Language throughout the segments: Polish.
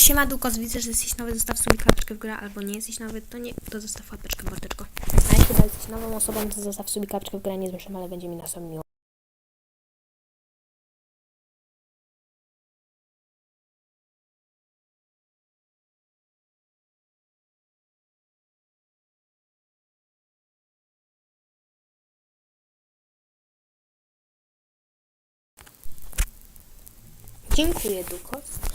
Siema Dukos, widzę, że jesteś nowy, zostaw sobie klapeczkę w górę, albo nie jesteś nowy, to nie, to zostaw łapeczkę, mordeczko. A jeśli jesteś nową osobą, to zostaw sobie klapeczkę w górę, nie zmyślam, ale będzie mi na sam miło. Dziękuję Dukos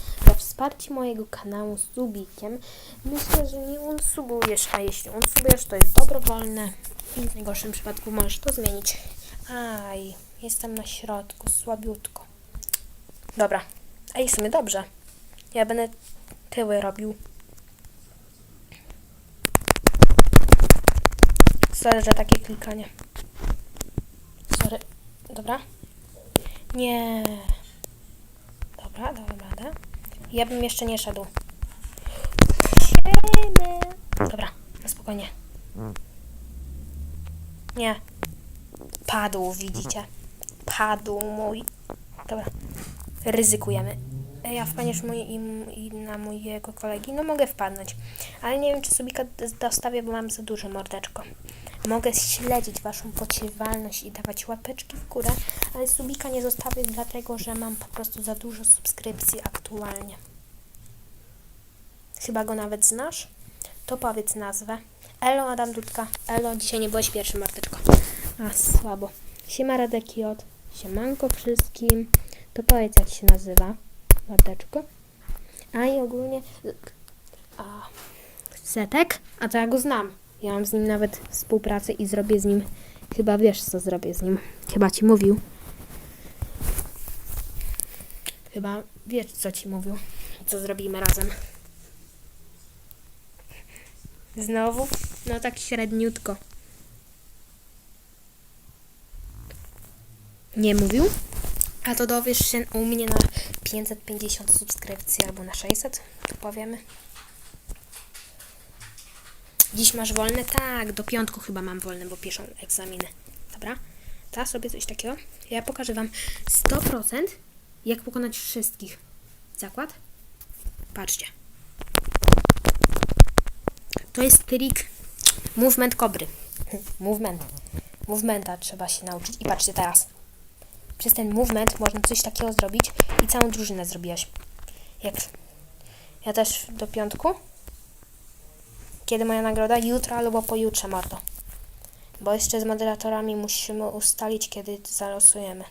wsparcie mojego kanału z Zubikiem. Myślę, że nie unsubujesz, a jeśli unsubujesz, to jest dobrowolne i w najgorszym przypadku możesz to zmienić. Aj, jestem na środku, słabiutko. Dobra, ej, w sumie dobrze. Ja będę tyły robił. Sorry, że takie klikanie. Sorry. Dobra. Nie. Dobra, radę. Ja bym jeszcze nie szedł. Siemy. Dobra, na spokojnie. Nie. Padł, widzicie? Padł mój. Dobra. Ryzykujemy. Ja wpadniesz mój i, i na mojego kolegi? No mogę wpadnąć. Ale nie wiem, czy sobie dostawię, bo mam za duże mordeczko. Mogę śledzić waszą pociewalność i dawać łapeczki w górę, ale subika nie zostawię, dlatego że mam po prostu za dużo subskrypcji aktualnie. Chyba go nawet znasz? To powiedz nazwę. Elo Adam Dudka. Elo, dzisiaj nie byłeś pierwszy, Marteczko. A, słabo. Siema Radek J. Siemanko wszystkim. To powiedz jak się nazywa, Marteczko. A i ogólnie... A, Setek? A to ja go znam. Ja mam z nim nawet współpracę i zrobię z nim... Chyba wiesz, co zrobię z nim. Chyba ci mówił. Chyba wiesz, co ci mówił. Co zrobimy razem. Znowu? No tak średniutko. Nie mówił? A to dowiesz się u mnie na 550 subskrypcji albo na 600, to powiemy. Dziś masz wolne? Tak, do piątku chyba mam wolne, bo piszą egzaminy. Dobra? Teraz robię coś takiego. Ja pokażę Wam 100% jak pokonać wszystkich. Zakład? Patrzcie. To jest trik movement kobry. Movement. Movementa trzeba się nauczyć. I patrzcie teraz. Przez ten movement można coś takiego zrobić i całą drużynę zrobiłaś. Jak ja też do piątku. Kiedy moja nagroda? Jutro albo pojutrze, mordo. Bo jeszcze z moderatorami musimy ustalić, kiedy zalosujemy.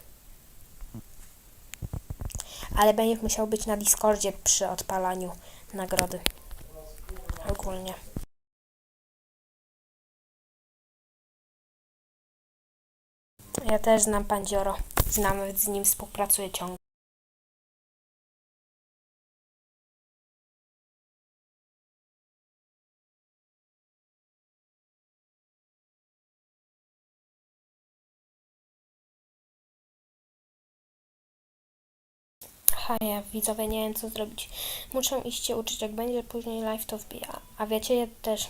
Ale będziesz musiał być na Discordzie przy odpalaniu nagrody. Ogólnie. Ja też znam Pandzioro. Znam, z nim współpracuję ciągle. Haja, widzowie, nie wiem co zrobić. Muszę iść się uczyć, jak będzie później live to wbija. A wiecie, ja też...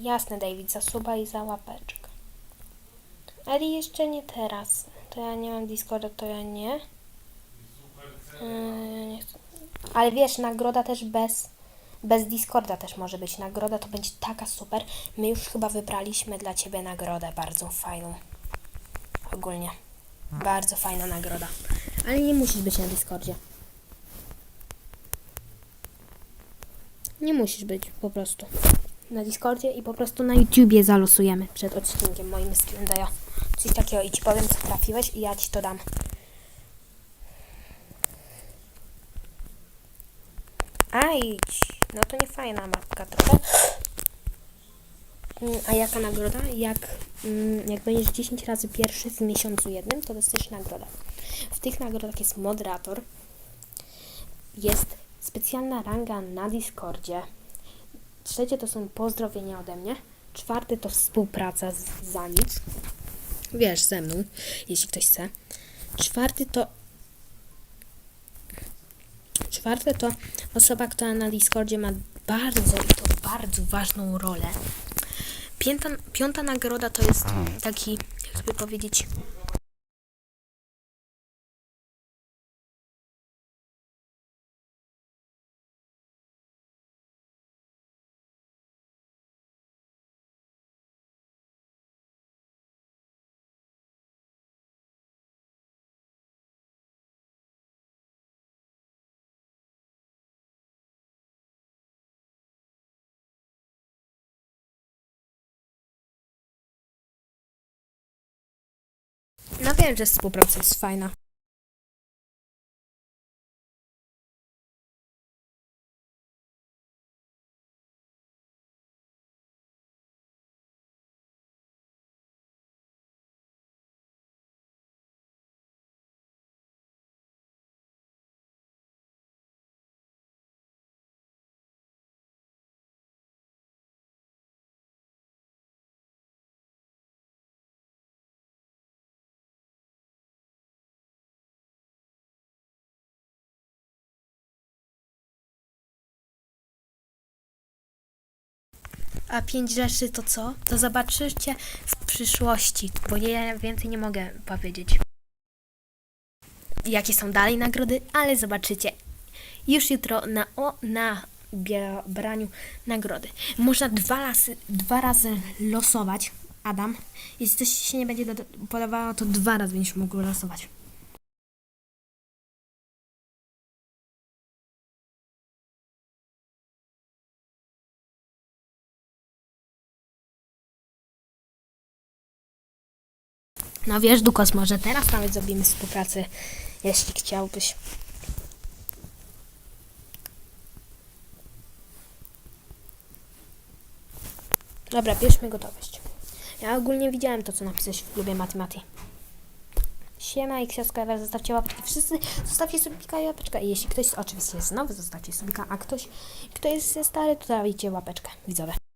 Jasne, David, za suba i za łapeczkę. Ale jeszcze nie teraz. To ja nie mam Discorda, to ja nie. Yy, nie. Ale wiesz, nagroda też bez... Bez Discorda też może być nagroda, to będzie taka super. My już chyba wybraliśmy dla Ciebie nagrodę bardzo fajną. Ogólnie. Bardzo fajna nagroda. Ale nie musisz być na Discordzie. Nie musisz być po prostu na Discordzie i po prostu na YouTubie zalosujemy przed odcinkiem moim z Q&A. Coś takiego i Ci powiem, co trafiłeś i ja Ci to dam. A idź. No to nie fajna mapka trochę. Mm, A jaka nagroda? Jak, mm, jak będziesz 10 razy pierwszy w miesiącu jednym, to dostajesz nagrodę. W tych nagrodach jest moderator, jest specjalna ranga na Discordzie. Trzecie to są pozdrowienia ode mnie. Czwarty to współpraca z, za nic. Wiesz, ze mną, jeśli ktoś chce. Czwarty to Czwarte to osoba, która na Discordzie ma bardzo i to bardzo ważną rolę. Piąta, piąta nagroda to jest taki, jakby powiedzieć, Wiem, że współpraca jest fajna. A pięć rzeczy to co? To zobaczycie w przyszłości, bo ja więcej nie mogę powiedzieć. Jakie są dalej nagrody, ale zobaczycie już jutro na, o, na braniu nagrody. Można dwa razy, dwa razy losować, Adam. Jeśli coś się nie będzie do- podobało, to dwa razy będziesz mógł losować. No wiesz, Dukos, może teraz nawet zrobimy współpracę, jeśli chciałbyś. Dobra, bierzmy gotowość. Ja ogólnie widziałem to, co napisałeś w klubie Matematy. Siema i książka, zostawcie łapeczki. Wszyscy zostawcie subika i łapeczkę. I jeśli ktoś oczywiście jest nowy, zostawcie subika, a ktoś, kto jest stary, to dajcie łapeczkę. Widzowie.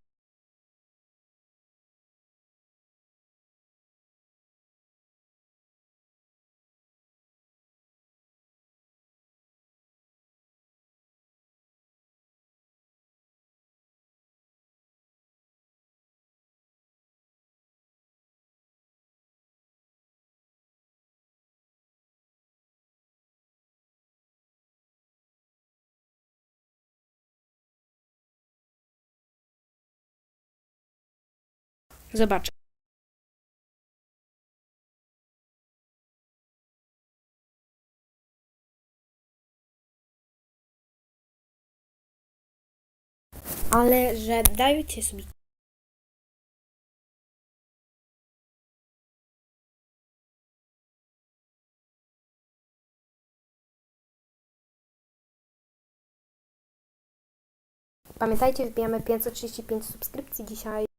Zobacz. Ale że dajcie sobie. Pamiętajcie, wbijamy 535 subskrypcji dzisiaj.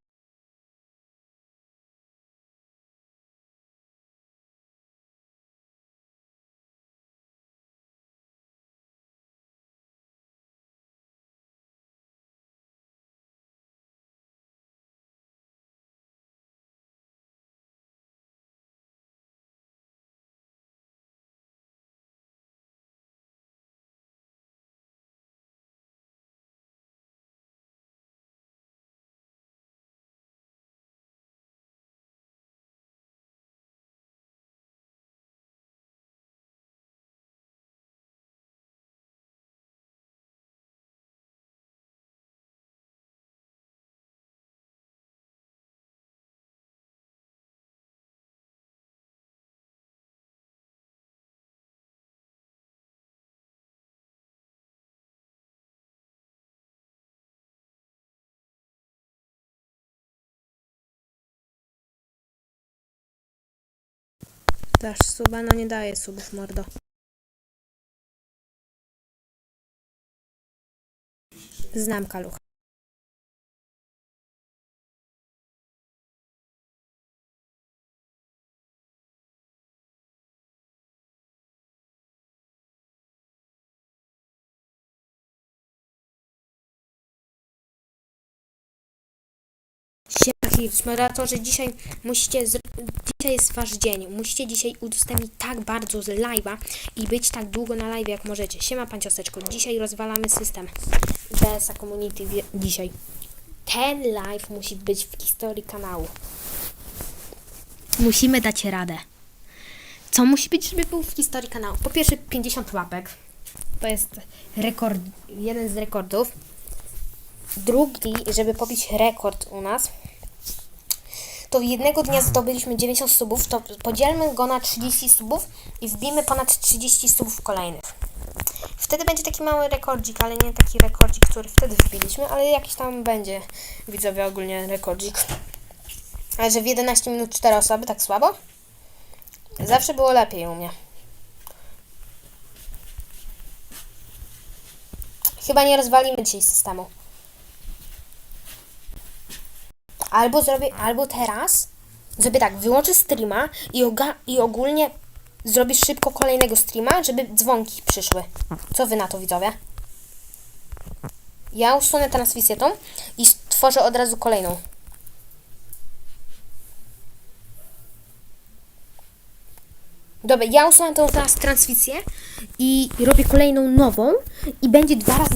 Dasz suba? No nie daje subów, mordo. Znam kalucha. Moderatorzy, dzisiaj musicie, dzisiaj jest wasz dzień, musicie dzisiaj udostępnić tak bardzo z live'a i być tak długo na live jak możecie. Siema pan ciasteczko, dzisiaj rozwalamy system BSA Community dzisiaj. Ten live musi być w historii kanału. Musimy dać radę. Co musi być, żeby był w historii kanału? Po pierwsze 50 łapek. To jest rekord, jeden z rekordów. Drugi, żeby pobić rekord u nas, to jednego dnia zdobyliśmy 90 subów, to podzielmy go na 30 subów i wbijmy ponad 30 subów kolejnych. Wtedy będzie taki mały rekordzik, ale nie taki rekordzik, który wtedy wbiliśmy, ale jakiś tam będzie, widzowie, ogólnie rekordzik. Ale że w 11 minut 4 osoby, tak słabo? Zawsze było lepiej u mnie. Chyba nie rozwalimy dzisiaj systemu. Albo zrobię, albo teraz zrobię tak, wyłączę streama i, oga, i ogólnie zrobisz szybko kolejnego streama, żeby dzwonki przyszły. Co wy na to widzowie? Ja usunę transmisję tą i stworzę od razu kolejną. Dobra, ja usunę tą teraz transmisję i robię kolejną nową i będzie dwa razy